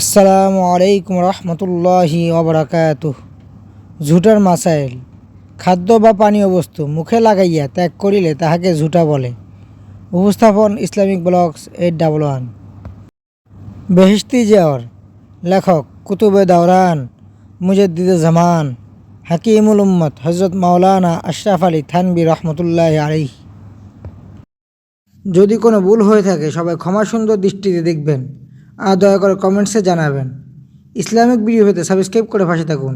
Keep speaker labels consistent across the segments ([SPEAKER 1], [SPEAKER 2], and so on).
[SPEAKER 1] আসসালামু আলাইকুম রহমতুল্লাহি ওবরাকাত ঝুটার মাসাইল, খাদ্য বা পানীয় বস্তু মুখে লাগাইয়া ত্যাগ করিলে তাহাকে ঝুটা বলে। উপস্থাপন Islamic blogs eight double one. Behishti Zewar লেখক কুতুবে দাওরান, মুজদ্দিদে জামান, হাকিমুল উম্মত হজরত মাওলানা আশরাফ আলী থানবি রহমতুল্লাহ আলী যদি কোনো ভুল হয়ে থাকে সবাই ক্ষমা সুন্দর দৃষ্টিতে দেখবেন। দয়া করে কমেন্টসে জানাবেন। ইসলামিক ভিডিও পেতে সাবস্ক্রাইব করে পাশে থাকুন।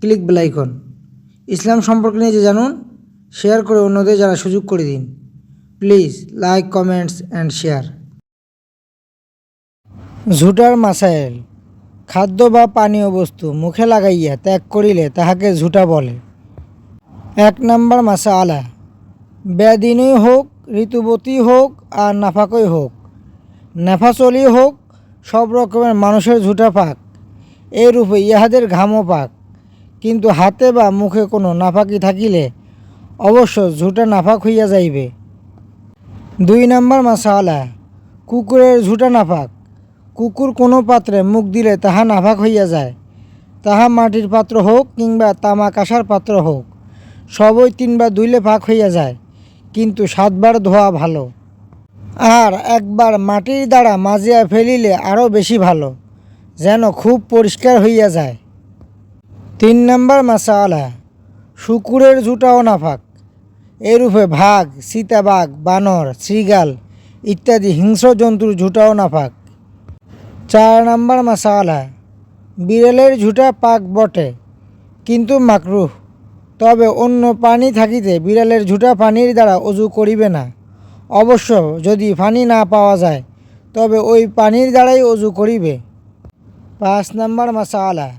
[SPEAKER 1] ক্লিক বেলাইকন ইসলাম সম্পর্কে নিজে জানুন শেয়ার করে অন্যদের যারা সুযোগ করে দিন। Please like comments and share ঝুটার মাসাইল খাদ্য বা পানীয় বস্তু মুখে লাগাইয়া ত্যাগ করিলে তাহাকে ঝুটা বলে। এক নম্বর মাসা আলা বেদিনই হোক, ঋতুবতী হোক আর নাফাকই হোক নেফাচলি হোক সব রকমের মানুষের ঝুটা পাক এই রূপে ইহাদের ঘামও পাক কিন্তু হাতে বা মুখে কোনো নাফাকি থাকিলে অবশ্য ঝুটা নাফাক হইয়া যাইবে। দুই নম্বর মাসালা, কুকুরের ঝুটা নাফাক। কুকুর কোনো পাত্রে মুখ দিলে তাহা নাফাক হইয়া যায়। তাহা মাটির পাত্র হোক কিংবা তামা কাঁসার পাত্র হোক, সবই তিনবার ধুইলে পাক হইয়া যায়। কিন্তু সাতবার ধোয়া ভালো। আর একবার মাটির দ্বারা মাজিয়া ফেলিলে আরও বেশি ভালো, যেন খুব পরিষ্কার হইয়া যায়। তিন নম্বর মাসালা, শুকুরের ঝুটাও নাফাক। এরূপে ভাগ সীতাবাঘ বানর শ্রীগাল ইত্যাদি হিংস্র জন্তুর ঝুটাও নাফাক। চার নম্বর মাসালা, বিড়ালের ঝুটা পাক বটে, কিন্তু মাকরুহ, তবে অন্য পানি থাকিতে বিড়ালের ঝুটা পানির দ্বারা অজু করিবে না। অবশ্য যদি পানি না পাওয়া যায়, তবে ওই পানির দ্বারাই অজু করিবে। পাঁচ নম্বর মাসালা,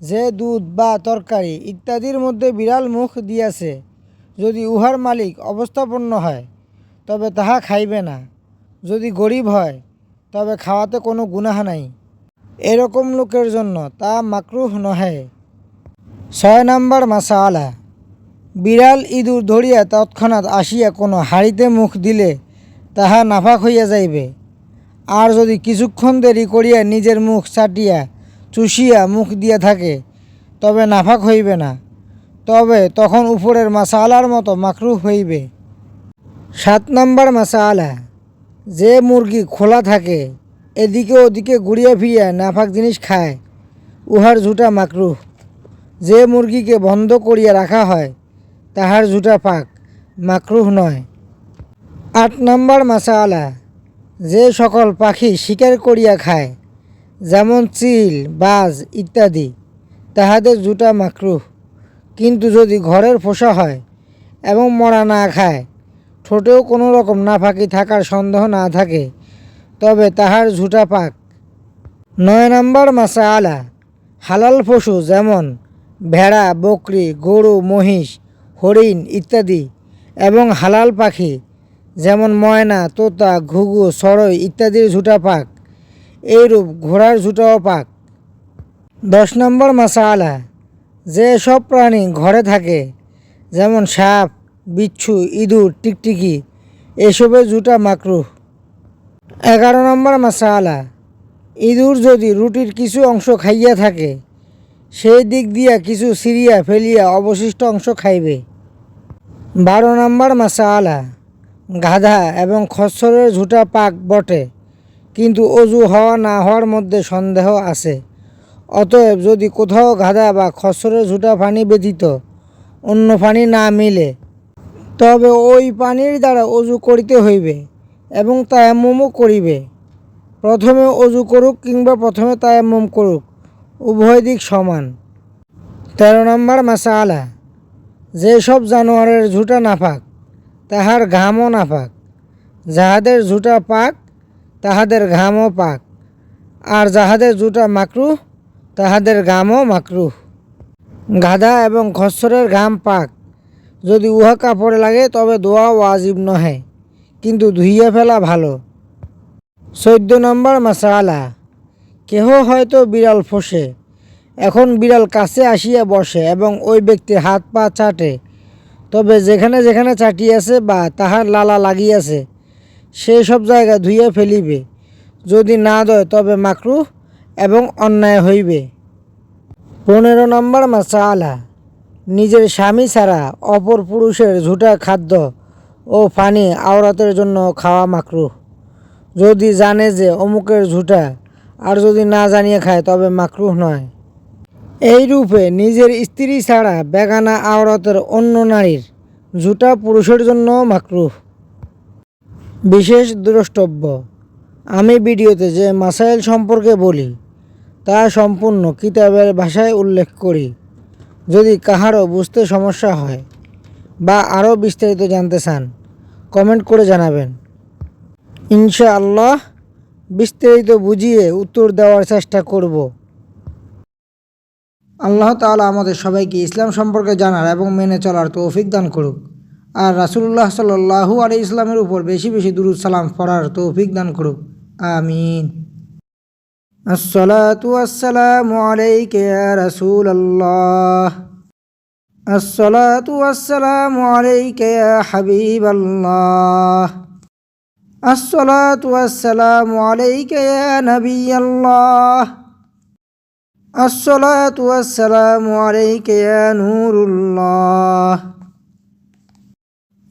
[SPEAKER 1] যে দুধ বা তরকারি ইত্যাদির মধ্যে বিড়াল মুখ দিয়াছে, যদি উহার মালিক অবস্থাপন্ন হয়, তবে তাহা খাইবে না। যদি গরিব হয়, তবে খাওয়াতে কোনো গুনাহা নাই। এরকম লোকের জন্য তা মাকরুহ নহে। ছয় নম্বর মাসালা বিড়াল ইঁদুর ধরিয়া তৎক্ষণাৎ আসিয়া কোনো হাড়িতে মুখ দিলে তাহা নাফাক হইয়া যাইবে। আর যদি কিছুক্ষণ দেরি করিয়া নিজের মুখ চাটিয়া চুষিয়া মুখ দিয়া থাকে, তবে নাফাক হইবে না। তবে তখন উপরের মাসালার মতো মাকরুহ হইবে। সাত নম্বর মাসালা, যে মুরগি খোলা থাকে, এদিকে ওদিকে ঘুরিয়া ফিরিয়া নাফাক জিনিস খায়, উহার ঝুটা মাকরুহ। যে মুরগিকে বন্ধ করিয়া রাখা হয় তাহার ঝুটা পাক, মাকরুহ নয়। আট নম্বর মাসালা, যে সকল পাখি শিকার করিয়া খায়, যেমন চিল, বাজ ইত্যাদি, তাহাদের জুটা মাকরুহ। কিন্তু যদি ঘরের পোষা হয় এবং মরা না খায়, ঠোঁটেও কোনো রকম না নাফাকি থাকার সন্দেহ না থাকে, তবে তাহার ঝুটা পাক। নয় নম্বর মাসা আলা হালাল পশু যেমন ভেড়া, বকরি, গরু, মহিষ হরিণ ইত্যাদি এবং হালাল পাখি যেমন ময়না, তোতা, ঘুঘু, সরই ইত্যাদির ঝুটা পাক। এইরূপ ঘোড়ার ঝুটাও পাক। দশ নম্বর মাসালা, যে সব প্রাণী ঘরে থাকে, যেমন সাপ, বিচ্ছু, ইঁদুর, টিকটিকি এসবের জুটা মাকরুহ। এগারো নম্বর মাসালা, ইঁদুর যদি রুটির কিছু অংশ খাইয়া থাকে, সেই দিক দিয়া কিছু সিরিয়া ফেলিয়া অবশিষ্ট অংশ খাইবে। বারো নম্বর মাসালা গাধা এবং খসরের ঝুটা পাক বটে, কিন্তু অজু হওয়া না হওয়ার মধ্যে সন্দেহ আছে। অতএব যদি কোথাও গাধা বা খচ্চরের ঝুটা পানি ব্যতীত অন্য পানি না মিলে, তবে ওই পানির দ্বারা অজু করিতে হইবে এবং তায়াম্মুমও করিবে। প্রথমে অজু করুক কিংবা প্রথমে তায়াম্মুম করুক, উভয় দিক সমান। তেরো নম্বর মাসালা যেসব জানোয়ারের ঝুটা নাফাক, তাহার ঘামও নাফাক। যাহাদের ঝুটা পাক, তাহাদের ঘামও পাক। আর যাহাদের জুটা মাকরুহ, তাহাদের ঘামও মাকরুহ। গাধা এবং খচ্চরের ঘাম পাক। যদি উহা কাপড়ে লাগে, তবে দোয়া ওয়াজিব নহে, কিন্তু ধুইয়া ফেলা ভালো। চোদ্দ নম্বর মাসালা। কেহ হয়তো বিড়াল ফসে। এখন বিড়াল কাছে আসিয়া বসে এবং ওই ব্যক্তির হাত পা চাটে। তবে যেখানে যেখানে চাটিয়াছে বা তাহার লালা লাগিয়াছে, সেই সব জায়গা ধুইয়া ফেলিবে। যদি না দয় তবে মাকরুহ এবং অন্যায় হইবে। পনেরো নম্বর মাসালা, নিজের স্বামী ছাড়া অপর পুরুষের ঝুটা খাদ্য ও পানি আওরাতের জন্য খাওয়া মাকরু। যদি জানে যে অমুকের ঝুটা, আর যদি না জানিয়ে খায় তবে মাকরুহ নয়। এই রূপে নিজের স্ত্রী ছাড়া বেগানা আওরাতের অন্য নারীর জুটা পুরুষের জন্য মাকরুহ। বিশেষ দ্রষ্টব্য, আমি ভিডিওতে যে মাসাইল সম্পর্কে বলি, তা সম্পূর্ণ কিতাবের ভাষায় উল্লেখ করি। যদি কাহারও বুঝতে সমস্যা হয় বা আরও বিস্তারিত জানতে চান, কমেন্ট করে জানাবেন। ইনশাআল্লাহ বিস্তারিত বুঝিয়ে উত্তর দেওয়ার চেষ্টা করব। আল্লাহ তাআলা আমাদের সবাইকে ইসলাম সম্পর্কে জানার এবং মেনে চলার তৌফিক দান করুক আর রাসুল্লাহ সাল্লাহু আলি ইসলামের উপর বেশি বেশি দুরুদ সালাম পড়ার তৌফিক দান করুক আমিন الصلاة والسلام عليك يا رسول الله الصلاة والسلام عليك يا حبيب الله الصلاة والسلام عليك يا نبي الله الصلاة والسلام عليك يا نور الله.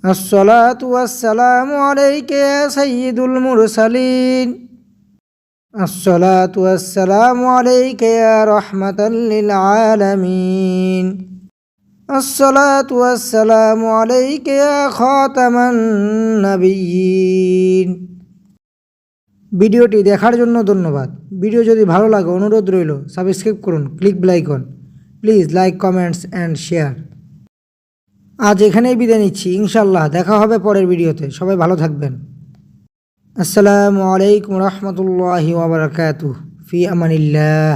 [SPEAKER 1] الصلاة والسلام عليك يا سيد المرسلين. الصلاة والسلام عليك يا رحمة للعالمين. الصلاة والسلام عليك يا خاتم النبيين. ভিডিওটি দেখার জন্য ধন্যবাদ। ভিডিও যদি ভালো লাগে, অনুরোধ রইল সাবস্ক্রাইব করুন click bell icon please like comments and share আজ এখানেই বিদায় নিচ্ছি ইনশাল্লাহ দেখা হবে পরের ভিডিওতে। সবাই ভালো থাকবেন। আসসালামু আলাইকুম রহমতুল্লাহি ওবরাকাতু ফি আমানিল্লাহ।